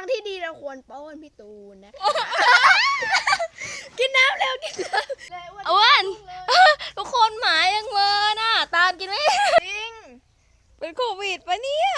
างที่ดีเราควรป้อนพี่ตูนนะ กินน้ำเร็วกินน้ำเร็วอ้วนทุกคนหมายังเมินอะ ตามกินไม่จริง เป็นโควิดปะเนี่ย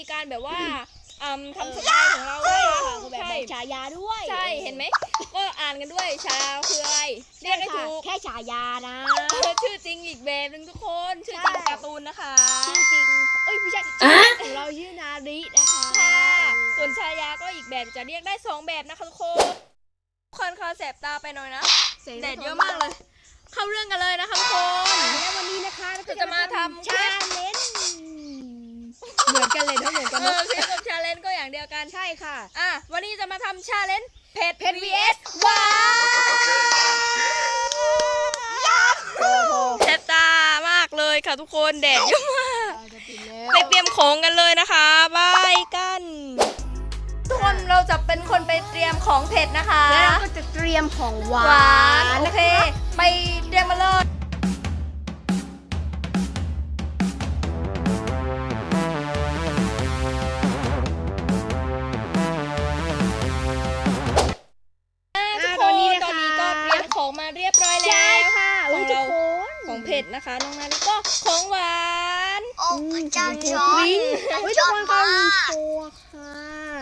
มีการแบบว่าอืมทำสไตล์ของเราใช่ด้วยค่ะคือแบบบอกฉายาด้วยใช่เห็นไหมก็อ่านกันด้วยชาวคืออะไรเรียกให้ค่ะถูกแค่ฉายานะชื่อจริงอีกแบบหนึงทุกคนชื่อจริงใช่การ์ตูนนะคะ ชื่อจริงเอ้ยไม่ใช่ชื่อของเราชื่อนารินะคะค่ะส่วนชายาก็อีกแบบจะเรียกได้สองแบบนะคะทุกคนทุกคนคะแสบตาไปหน่อยนะสีงแดดเยอะมากเลย เข้าเรื่องกันเลยนะคะทุกคน และวันนี้นะคะเราก็จะมาทำ ชาเลนจ์ เหมือนกันเลยนะเหมือนกันเอนะอคลิปกับชาเลนจ์ก็อย่างเดียวกัน ใช่ค่ะ อะ วันนี้จะมาทำชาเลนจ์เผ็ดเผ็ด vs หวานโอ้โหแสบตามากเลยค่ะทุกคนแดดเยอะมากเราจะปิดแล้ว ไปเตรียมของกันเลยนะคะบายกัน ทุกคนเราจะเป็นคนไปเตรียมของเผ็ดนะคะแล้วเราก็จะเตรียมของหวาหวานน โอเค ไปเตรียมมาเลย นะคะ น้องนาลิก็ของหวานโอ้พระเจ้าจอพร์ริ้งดอุ้ยยทุกอคดนเขามามีกโชว์ค่ะ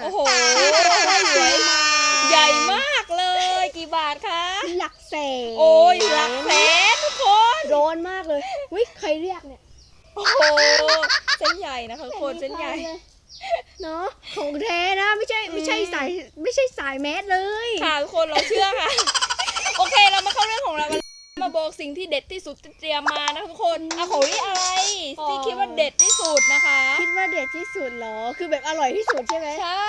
โอ้โหสวยมากใหญ่มากเลย กี่บาทคะหลักแสนโอ้ยหลักแสนทุกคนร้อนมากเลยอุ้ยใครเรียกเนี่ยโอ้โหเส้นใหญ่นะคะทุกคนเส้นใหญ่เนาะของแท้นะไม่ใช่ไม่ใช่สายไม่ใช่สายแมสเลย ค่ะทุกคนเราเชื่อค่ะ โอเคเรามาเข้าเรื่องของเรากันมา บอกสิ่งที่เด็ดที่สุดที่เตรียมมานะคะทุกคนอะของนี่อะไรที่คิดว่าเด็ดที่สุดนะคะ คิดว่าเด็ดที่สุดเหรอ คือแบบอร่อยที่สุดใช่ไหมใช่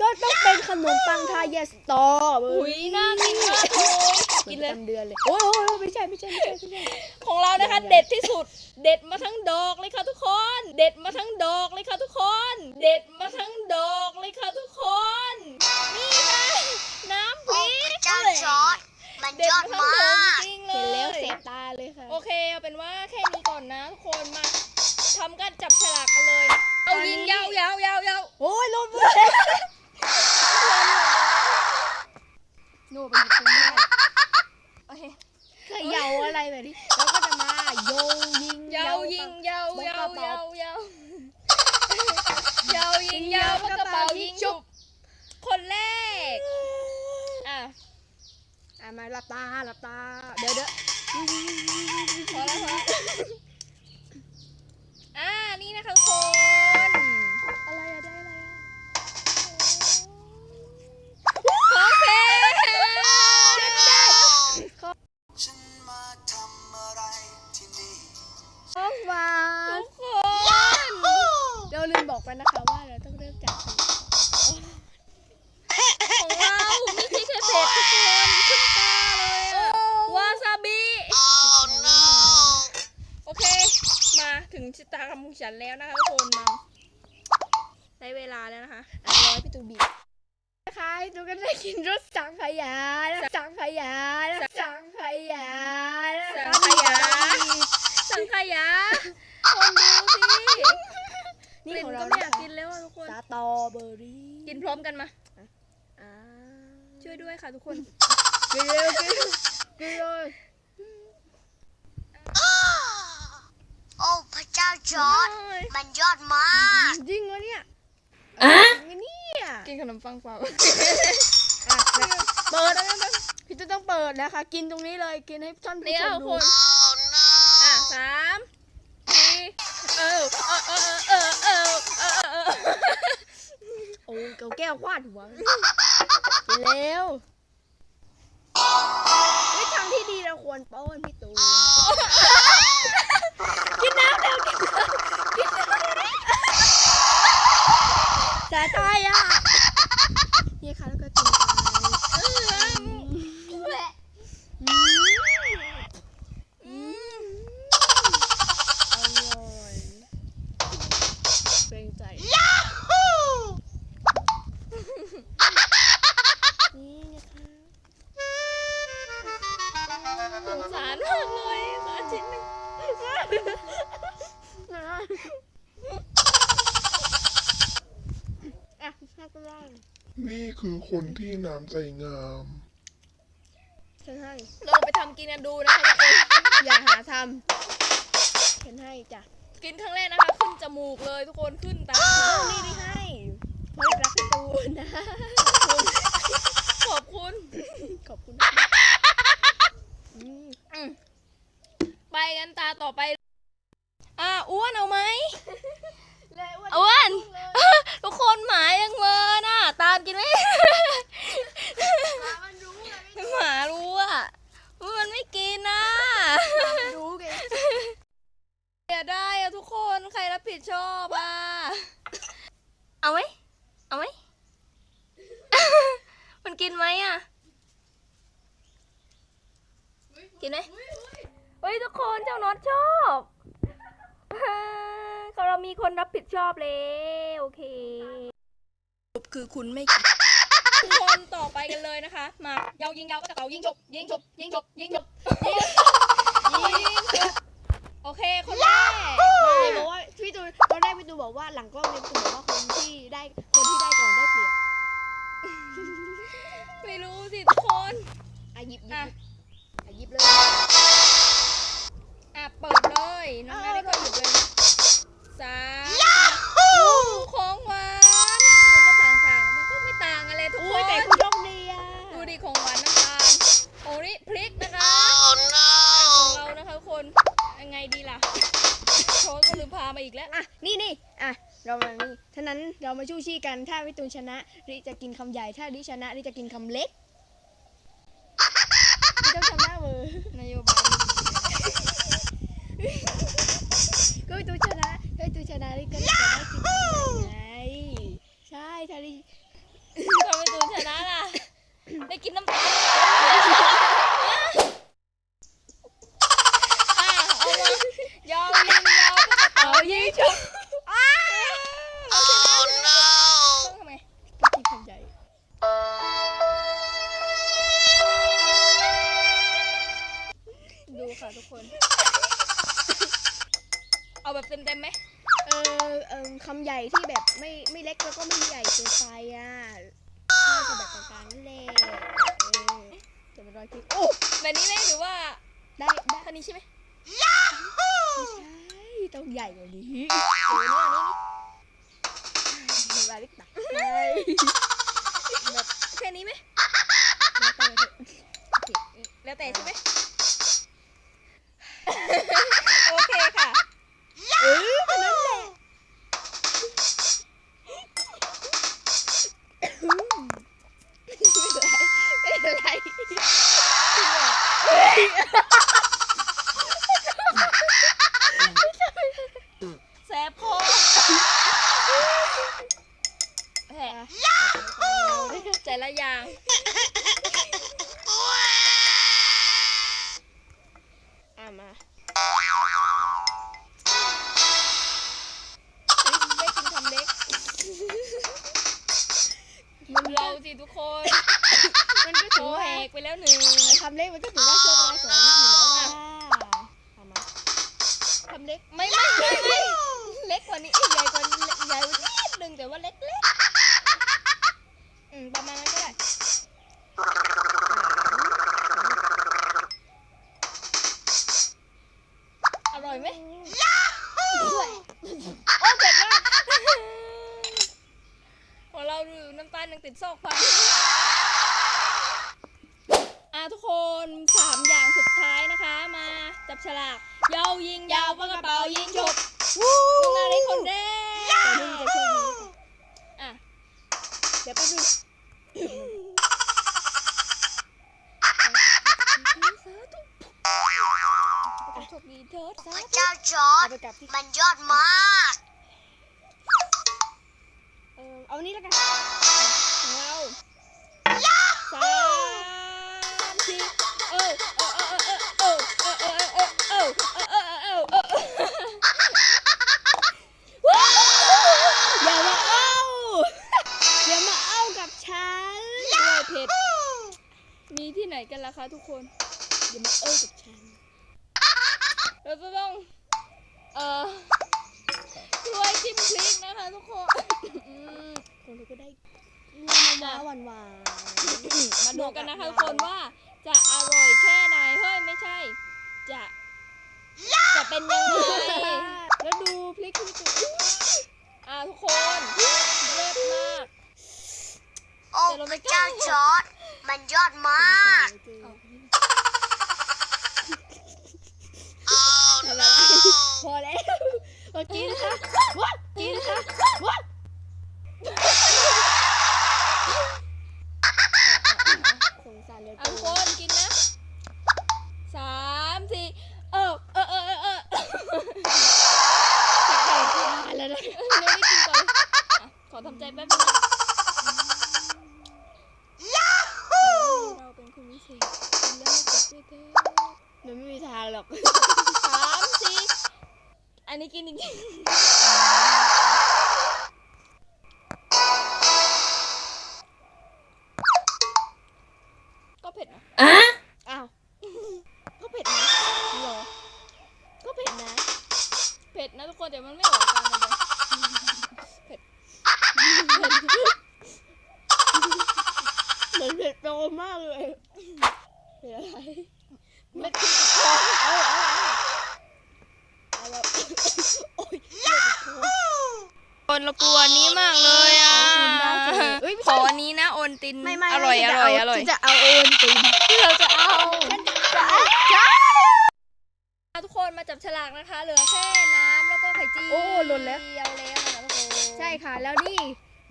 ก็ต้องเป็นขนมปังทาเยสตอเบอหุยรี่น่ากินมากเลยกินเลยประจำเดือนเลยโอ้ยโอ้ยโอ้ยไม่ใช่ไม่ใช่ไม่ใช่ไม่ใช่ของเรานะคะ เด็ดที่สุด เด็ดมาทั้งดอกเลยค่ะทุกคน เด็ดมาทั้งดอกเลยค่ะทุกคน เด็ดมาทั้งดอกเลยค่ะทุกคน นี่ค่ะน้ำพโอ้ริพระกเจ้าจอร์ด มันเด็ดยอดมาทั้งมาดอกกจริงๆเลเห็นแล้วยเสียบตาเลยค่ะ โอเคเอาเป็นว่าแค่นี้ก่อนนะทุกคนมาทำการจับฉลากกันเลยเอายิงยาวยาวยาวยาวโอ้ยลมเลยโน่ไปหยิบตรงนี้โอเคเคยเหยาอะไรแบบนี้แล้วก็จะมาโยงยิงยาวยิงยาวยาวยาวยาวยาวยยิงยาวกระเป๋ายิงฉุบคนแรกอะอะ มาหลับตาหลับตา เดี๋ยวเดี๋ยวพอแล้วพอแล้ว อะร้อยพี่ตูบีนะคะให้ตูก็ได้กินรสสังขยานะสังขยานะสังขยานะสังขยาสังขยาคนดูสินี่กลิ่นของก็เราไม่นะอยากคะกินแล้วอะทุกคนสตรอเบอรี่กินพร้อมกันมาอ่าช่วยด้วยค่ะทุกคนกินเร็วกินกินเลยโอ้พระเจ้าจอร์ดมันยอดมากจริงวะเนี่ย จริงเนี่ยกินขนมปังเปล่าอะเปิดพี่ตูต้องเปิดนะคะ กินตรงนี้เลยกินให้ท่านผู้นี่ชค่ะมทุกดูคนสามสี่เออเออเออเออเออเออเออโอ้เกาแก้วควาดหัวกินแล้วไม่ทางที่ดีเราควรป้อนพี่ตูนกินน้ำเร็วกินน้ำำสาตายอ่ คือคนที่น้ำใจงาม ฉันให้ลองไปทำกินกันดูนะคะทุกคนอย่าหาทำฉันให้จ้ะกินครั้งแรกนะคะ ขึ้นจมูกเลยทุกคนขึ้นตาเอานี่ได้ให้เพราะรักพี่ตูนนะขอบคุณ ขอบคุณมากอืมอืมไปกันตาต่อไป อ่าอ้วนเอาไหมเลยอ้วนอ้วน ทุกคนหมายังเมินอะ ตามกินไหมมันรู้ไงหมารู้อะว่ามันไม่กินนะมันรู้ไงเสียได้อะทุกคนใครรับผิดชอบอะ เอาไหมเอาไหม มันกินไหมอะ กินไหมเฮ้ยทุกคนเจ้าน็อตชอบ เขาเรามีคนรับผิดชอบแล้วโอเคคือคุณไม่กินทุกคนต่อไปกันเลยนะคะ มาเยาวยิงยาวก็จะเก่ายิงจบยิงจบยิงจบยิงจบยิงยิงจบโอเคคนแรกเลยบอกว่าพี่ตูนตอนแรกพี่ตูนบอกว่าหลังกล้องเนี่ยพี่ตูนบอกว่าคนที่ได้คนที่ได้ก่อนได้เปรียบไม่รู้สิทุกคนอะหยิบหยิอะบอะหยิบเลยอะเปิดเลยน้องนาได้ก็หยิบเลย นะสามของหวานมันก็ต่างต่างๆ มันก็ไม่ต่างอะไรทุกอุ้คยนแต่คุณโชคดีอะดูดิของหวานน้ำตาลโอ้นี่พริกนะคะของเรานะคะทุกคนยังไงดีล่ะโชว์ก็ลืมพามาอีกแล้วอะนี่นี่อะเรามานี่ฉะนั้นเรามาชู้ชี้กันถ้าพี่ตูนชนะริจะกินคำใหญ่ถ้าริชนะริจะกินคำเล็กริต้องทำหน้ามือนโยบาย ก็ตูชนะถ้าพี่ตูชนะริก็จะได้กินไงใช่ถ้าริทำไมตูชนะล่ะ ได้กินน้ำตาล แบบเต็มๆไหมเออเออคำใหญ่ที่แบบไม่ไม่เล็กแล้วก็ไม่ใหญ่เกินไปอะน่าจะแบบกลางๆนั่นแหละเออจะเป็นรอยคิดโอ้แบบนี้ไหมหรือว่าได้ได้ท่านี้ใช่ไหมไม่ใช่ต้องใหญ่กว่านี้โอ้เนี่ยอันนี้มีวาลิกตักใช่นี่แบบแค่นี้ไหมแล้วแต่เถอะแล้วแต่ใช่ไหม ก็โชถือว์ว่าแหกไปแล้วหนึ่งคำเล็กมันก็ถือว่าช่วงเวลาสองวิอยู่แล้วนะเอามาคำเล็กไม่ไม่ไม่ไม่เล็กกว่านี้เอ้ยใหญ่กว่านี้ใหญ่กว่านิดนึงแต่ว่าเล็กเล็กอืมประมาณนั้นก็ได้อร่อยไหมด้วยโอ้เผ็ดมากของเราดูน้ำตาลยังติดซอกฟัน ฉลากยาวยิงยาวปากกระเป๋ายิงฉุบน้องนาริคนแรกแต่นี่มันจะช่วงนี้อะเดี๋ยวแป๊บนึงขอโชคดีเถิดพระเจ้าจอเอาร์ดไปกลับที่ มันยอดมาก เออเอานี่แล้วกัน นกันล่ะคะทุกคนอย่ามาเอากับฉันเราจะต้องเอ่อถ้วยจิ้มพริกนะคะทุกคนอืมคนเราก็ได้น้ำว้าหวานหวานมาดูกันนะคะทุกคนว่าจะอร่อยแค่ไหนเฮ้ยไม่ใช่ จะจะเป็นยังไงแล้วดูพริกที่ตัวอ่าทุกคนเลิศมากโอ้พระเจ้าจอร์ด มันยอดมากทำอะไรพอแล้วพอกินค่ะวัดกินค่ะวัดคงสั่นเลยอะทุกคนกิน นะทุกคนแต่มันไม่ออกอาการเลยเผ็ดเหมือนเผ็ดโตมากเลยเผ็ดอะไรเม็ดพริกติดคอเอาเอาเอาเอาแบบโอ๊ยเลือดติดคอคนเรากลัวนี้มากเลยอะคุณได้จังเลยเอ้ยไม่ขใช่ออันนี้นะโอนตินไม่ไม่อร่อยอร่อยอร่อยฉันจะเอาโอนตินเราจะเอาฉันจะเอาจ้าทุกคนมาจับฉลากนะคะ เหลือแค่น้ำ โอ้หล่นแล้ว เดียวแล้วนะคะทุกคนใช่ค่ะ แล้วนี่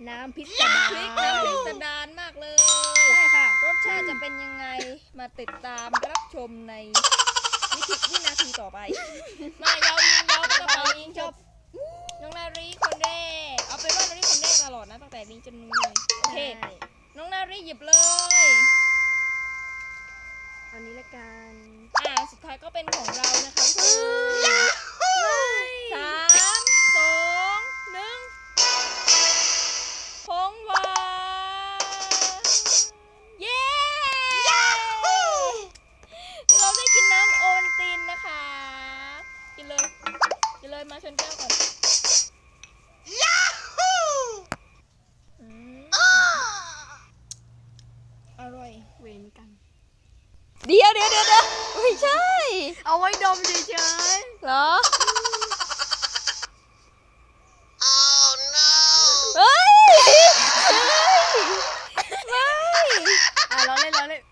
น้ำพริกสดาพริกน้ำพริกสดานมากเลย ใช่ค่ะ รสชาติจะเป็นยังไงมาติดตามรับชมในวิธีวินาทีต่อไป มายาวยิงยาวปากกระเป๋ายิงจบน้องนารีคนแรกเอาเป็นว่านารีคนแรกตลอดนะตั้งแต่นี้จนนู้นเลยโอเคน้องนารีหยิบเลย เอานี้ละกันอ่าสุดท้ายก็เป็นของเรานะคะทุกคนสา อเราเล่นเราเล่น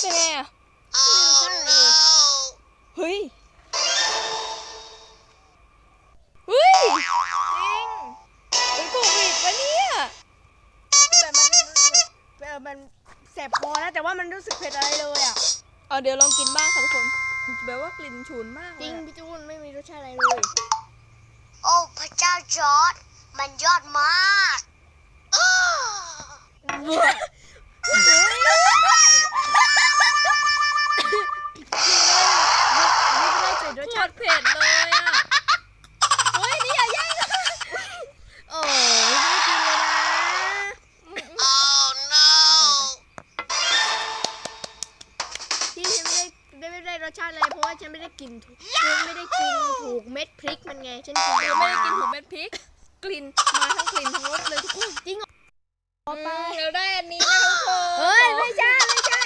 เป็นไงอะเฮ้ยเฮ้ย จริงเป็นโควิดปะเนี่ยแต่มันรู้สึกเออมันแสบคอนะแต่ว่ามันรู้สึกเผ็ดอะไรเลยอะเอาเดี๋ยวลองกินบ้างค่ะทุกคนแบบว่ากลิ่นฉุนมากจริงพี่จูนไม่มีรสชาติอะไรเลย จอร์ดมันยอดมาก เราได้อันนี้นะคะทุกคนเฮ้ยไม่ใช่ไม่ใช่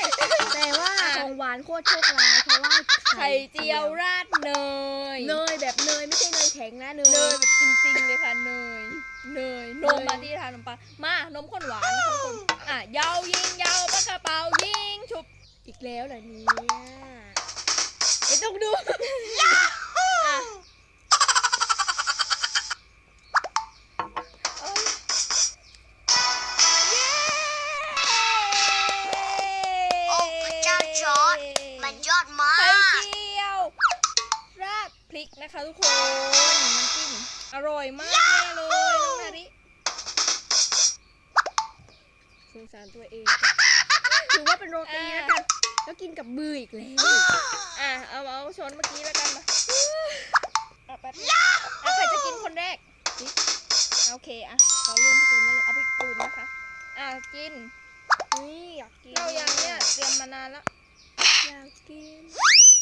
แต่ว่าของหวานโคตรโชคร้ายเพราะว่าไข่เจียวราดเนย เนยแบบเนยไม่ใช่เนยแข็งนะเนย เนยแบบจริงๆเลยค่ะเนย เนยนมมาที่ทานนมปังมานมข้นหวานนะคะทุกคนอะยาวยิงยาวปากกระเป๋ายิงฉุบอีกแล้วเหรอเนี่ยไม่ต้องดู อดมาไข่กเจียว ราดพริกนะคะทุกคนน้ำจิ้มอร่อยมากแน่เลยน้องนาริสงสารตัวเองถือว่าเป็นโรตีแล้วกันแล้วกินกับมืออีกแล้วอะเอาเอาช้อนเมื่อกี้แล้วกันมาอะแป๊บนึงอะใครจะกินคนแรกนี่โอเคอะเราเริ่มที่ตูนนั่นเลยเอาไปตูนนะคะอะกินนี่อยากกินเรายังเนี่ยเตรียมมานานแล้ว อย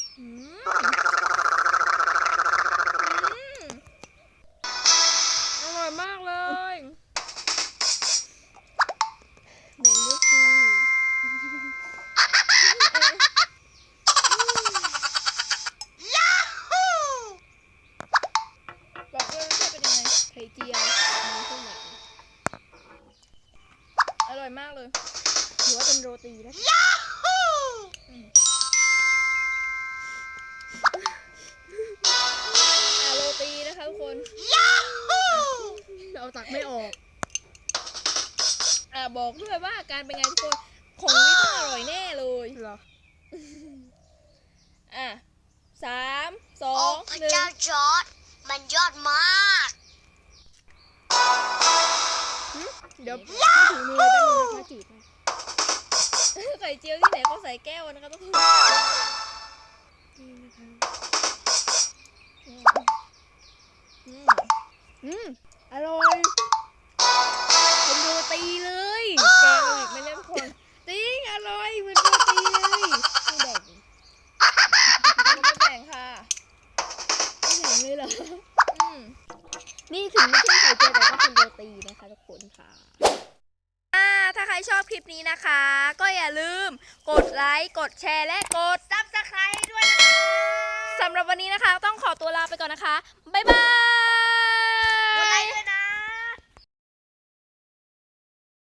คะทุกคนเอาตักไม่ออกอะบอกด้วยว่าอาการเป็นไงทุกคนของนี่ต้องอร่อยแน่เลยเหรออะสามสอโอ้งพระหนึ่งเจ้าจอร์จมันยอดมากเดี๋ยวไม่ถึงมือแป๊บนึงนะคะจืดนะไข่เจียวที่ไหนเขาใส่แก้วนะคะทุกคนนี่นะคะ อืมอร่อยเป็นโรตีเลยแกงอีกไม่เล่นคนจริงอร่อยเหมือนโรตีเลยไม่แบ่งไม่แบ่งค่ะไม่แบ่งเลยเหรออืมนี่ถึงไม่ใช่ไข่เจียวแต่ก็เป็นโรตีนะคะทุกคนค่ะถ้าใครชอบคลิปนี้นะคะ ก็อย่าลืมกดไลค์ กดแชร์ และกดซับสไครต์ด้วยนะคะสำหรับวันนี้นะคะ ต้องขอตัวลาไปก่อนนะคะ บ๊ายบาย